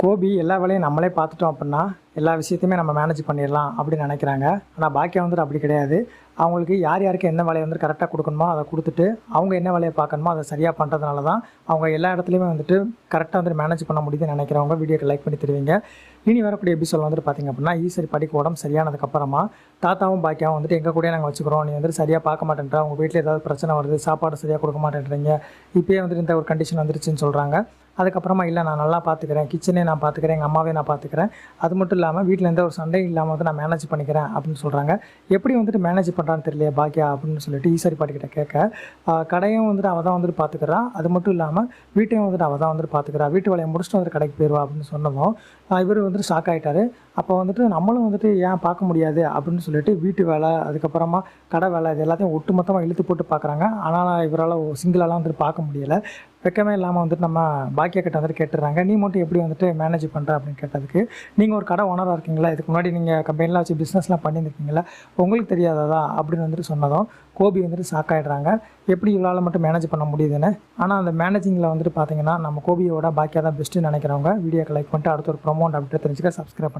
கோபி எல்லா வேலையும் நம்மளே பார்த்துட்டோம் அப்படின்னா எல்லா விஷயத்தையுமே நம்ம மேனேஜ் பண்ணிடலாம் அப்படின்னு நினைக்கிறாங்க. ஆனால் பாக்கியம் வந்துட்டு அப்படி கிடையாது. அவங்களுக்கு யார் யாருக்கு என்ன வேலையை வந்து கரெக்டாக கொடுக்கணுமோ அதை கொடுத்துட்டு அவங்க என்ன வேலையை பார்க்கணுமோ அதை சரியாக பண்ணுறதுனால தான் அவங்க எல்லா இடத்துலையுமே வந்துட்டு கரெக்டாக வந்துட்டு மேனேஜ் பண்ண முடியுதுன்னு நினைக்கிறவங்க வீடியோக்கு லைக் பண்ணி தருவீங்க. இனி வரக்கூடிய எபிசோட் வந்துட்டு பார்த்திங்க அப்படின்னா ஈஸ்வரி படிக்க உடம்பு சரியானதுக்கப்புறமா தாத்தாவும் பாக்கியாவும் வந்துட்டு எங்கள் கூடயே நாங்கள் வச்சுக்கிறோம். நீ வந்துட்டு சரியாக பார்க்க மாட்டேன்ற உங்கள் வீட்டில் ஏதாவது பிரச்சனை வருது சாப்பாடு சரியாக கொடுக்க மாட்டேன்றீங்க இப்போயே வந்துட்டு இந்த ஒரு கண்டிஷன் வந்துருச்சுன்னு சொல்கிறாங்க அதுக்கப்புறமா இல்லை நான் நல்லா பார்த்துக்கிறேன் கிச்சனே நான் பார்த்துக்கிறேன் எங்கள் அம்மாவே நான் பார்த்துக்கிறேன் அது மட்டும் இல்லாமல் வீட்டில் எந்த ஒரு சண்டையும் இல்லாமல் வந்து நான் மேனேஜ் பண்ணிக்கிறேன் அப்படின்னு சொல்கிறாங்க எப்படி வந்துட்டு மேனேஜ் பண்ணுறான்னு தெரியலையே பாக்கியா அப்படின்னு சொல்லிட்டு ஈஸ்வரி பாட்டிக்கிட்ட கேட்க கடையும் வந்துட்டு அவள் தான் வந்துட்டு பார்த்துக்கிறான் அது மட்டும் இல்லாமல் வீட்டையும் வந்துட்டு அவள் தான் வந்துட்டு பார்த்துக்கிறா வீட்டு வேலையை முடிச்சுட்டு வந்துட்டு கடைக்கு போயிடுவா அப்படின்னு சொன்னதும் இவர் வந்துட்டு ஷாக் ஆகிட்டாரு அப்போ வந்துட்டு நம்மளும் வந்துட்டு ஏன் பார்க்க முடியாது அப்படின்னு சொல்லிட்டு வீட்டு வேலை அதுக்கப்புறமா கடை வேலை இது எல்லாத்தையும் ஒட்டு மொத்தமாக இழுத்து போட்டு பார்க்குறாங்க. ஆனால் இவரால் சிங்கிளாலாம் வந்துட்டு பார்க்க முடியலை. வெக்கமே இல்லாமல் வந்துட்டு நம்ம பாக்கிய கிட்ட வந்துட்டு கேட்டுறாங்க. நீ மட்டும் எப்படி வந்துட்டு மேனேஜ் பண்ணுற அப்படின்னு கேட்டதுக்கு நீங்கள் ஒரு கடை ஓனராக இருக்கீங்களா? இதுக்கு முன்னாடி நீங்கள் கம்பெனிலாம் வச்சு பிஸ்னஸ்லாம் பண்ணியிருக்கீங்களா உங்களுக்கு தெரியாததா? அப்படின்னு வந்துட்டு சொன்னதும் கோபி வந்துட்டு சாக்காயிடுறாங்க எப்படி இவளால் மட்டும் மேனேஜ் பண்ண முடியுதுன்னு? ஆனால் அந்த மேனேஜிங்கில் வந்துட்டு பார்த்தீங்கன்னா நம்ம கோபியோட பாக்கியாக தான் பெஸ்ட்டுன்னு நினைக்கிறவங்க. வீடியோக்கு லைக் பண்ணிட்டு அடுத்த ஒரு ப்ரொமோண்ட் அப்படின்ட்டு தெரிஞ்சுக்க சப்ஸ்கிரைப் பண்ணுங்க